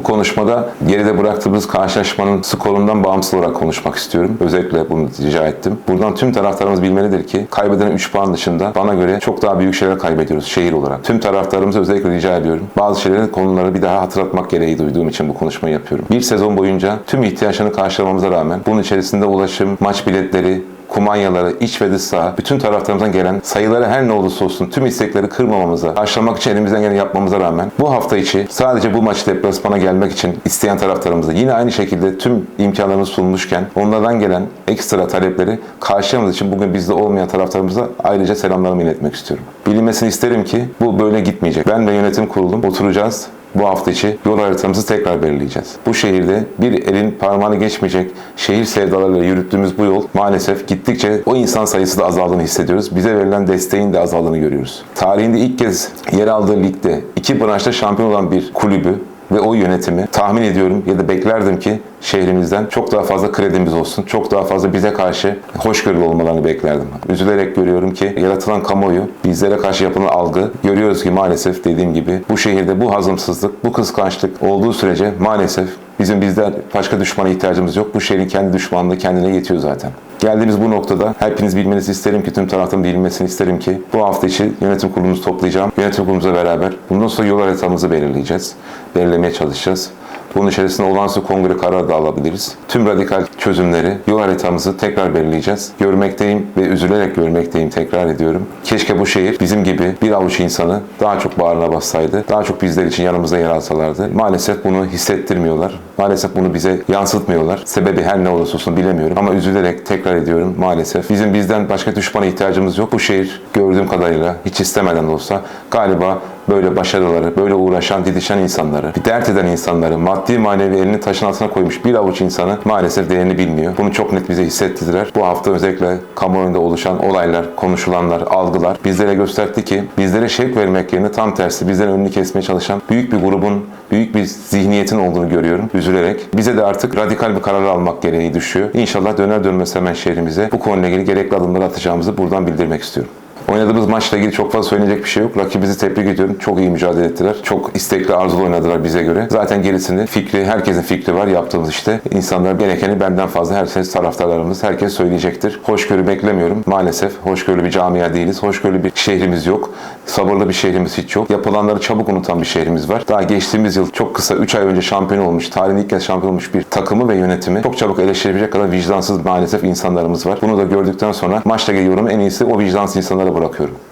Bu konuşmada geride bıraktığımız karşılaşmanın skorundan bağımsız olarak konuşmak istiyorum. Özellikle bunu rica ettim. Buradan tüm taraftarımız bilmelidir ki kaybeden 3 puan dışında bana göre çok daha büyük şeyler kaybediyoruz şehir olarak. Tüm taraftarımıza özellikle rica ediyorum. Bazı şeyleri, konuları bir daha hatırlatmak gereği duyduğum için bu konuşmayı yapıyorum. Bir sezon boyunca tüm ihtiyaçlarını karşılamamıza rağmen bunun içerisinde ulaşım, maç biletleri, kumanyaları, iç ve dış saha, bütün taraftarımızdan gelen sayıları her ne olursa olsun tüm istekleri kırmamamıza, karşılamak için elimizden geleni yapmamıza rağmen bu hafta içi sadece bu maç deplasmana gelmek için isteyen taraftarımıza yine aynı şekilde tüm imkanlarımız sunulmuşken onlardan gelen ekstra talepleri karşılamadığımız için bugün bizde olmayan taraftarımıza ayrıca selamlarımı iletmek istiyorum. Bilinmesini isterim ki bu böyle gitmeyecek. Ben ve yönetim kurulum oturacağız bu hafta içi yol haritamızı tekrar belirleyeceğiz. Bu şehirde bir elin parmağını geçmeyecek şehir sevdalarıyla yürüttüğümüz bu yol maalesef gittikçe o insan sayısı da azaldığını hissediyoruz. Bize verilen desteğin de azaldığını görüyoruz. Tarihinde ilk kez yer aldığı ligde iki branşta şampiyon olan bir kulübü ve o yönetimi tahmin ediyorum ya da beklerdim ki şehrimizden çok daha fazla kredimiz olsun. Çok daha fazla bize karşı hoşgörülü olmalarını beklerdim. Üzülerek görüyorum ki yaratılan kamuoyu, bizlere karşı yapılan algı görüyoruz ki maalesef dediğim gibi bu şehirde bu hazımsızlık, bu kıskançlık olduğu sürece maalesef bizim bizden başka düşmana ihtiyacımız yok. Bu şehrin kendi düşmanlığı kendine yetiyor zaten. Geldiğimiz bu noktada hepiniz bilmenizi isterim ki tüm taraftan bilmesini isterim ki bu hafta içi yönetim kurulumuzu toplayacağım. Yönetim kurulumuza beraber bundan sonra yol haritamızı belirleyeceğiz. Belirlemeye çalışacağız. Bunun içerisinde olağanüstü kongre kararı da alabiliriz. Tüm radikal çözümleri, yol haritamızı tekrar belirleyeceğiz. Görmekteyim ve üzülerek görmekteyim tekrar ediyorum. Keşke bu şehir bizim gibi bir avuç insanı daha çok bağrına bassaydı. Daha çok bizler için yanımızda yer alsalardı. Maalesef bunu hissettirmiyorlar. Maalesef bunu bize yansıtmıyorlar. Sebebi her ne olursa olsun bilemiyorum. Ama üzülerek tekrar ediyorum maalesef. Bizim bizden başka düşmana ihtiyacımız yok. Bu şehir gördüğüm kadarıyla hiç istemeden de olsa galiba böyle başarıları, böyle uğraşan, didişen insanları, bir dert eden insanları, maddi manevi elini taşın altına koymuş bir avuç insanı maalesef değerini bilmiyor. Bunu çok net bize hissettirdiler. Bu hafta özellikle kamuoyunda oluşan olaylar, konuşulanlar, algılar bizlere gösterdi ki bizlere şevk vermek yerine tam tersi bizlerin önünü kesmeye çalışan büyük bir grubun, büyük bir zihniyetin olduğunu görüyorum üzülerek. Bize de artık radikal bir karar almak gereği düşüyor. İnşallah döner dönmez hemen şehrimize bu konuyla ilgili gerekli adımları atacağımızı buradan bildirmek istiyorum. Oynadığımız maçla ilgili çok fazla söyleyecek bir şey yok. Rakibimizi tebrik ediyorum. Çok iyi mücadele ettiler. Çok istekli, arzulu oynadılar bize göre. Zaten gerisini fikri, herkesin fikri var yaptığımız işte. İnsanlar gerekeni benden fazla herkes taraftarlarımız, herkes söyleyecektir. Hoşgörü beklemiyorum. Maalesef hoşgörülü bir camia değiliz. Hoşgörülü bir şehrimiz yok. Sabırlı bir şehrimiz hiç yok. Yapılanları çabuk unutan bir şehrimiz var. Daha geçtiğimiz yıl çok kısa 3 ay önce şampiyon olmuş, tarihin ilk kez şampiyon olmuş bir takımı ve yönetimi çok çabuk eleştirebilecek kadar vicdansız maalesef insanlarımız var. Bunu da gördükten sonra maçla ilgili yorumu en iyisi o vicdansız insanlara bırakıyorum.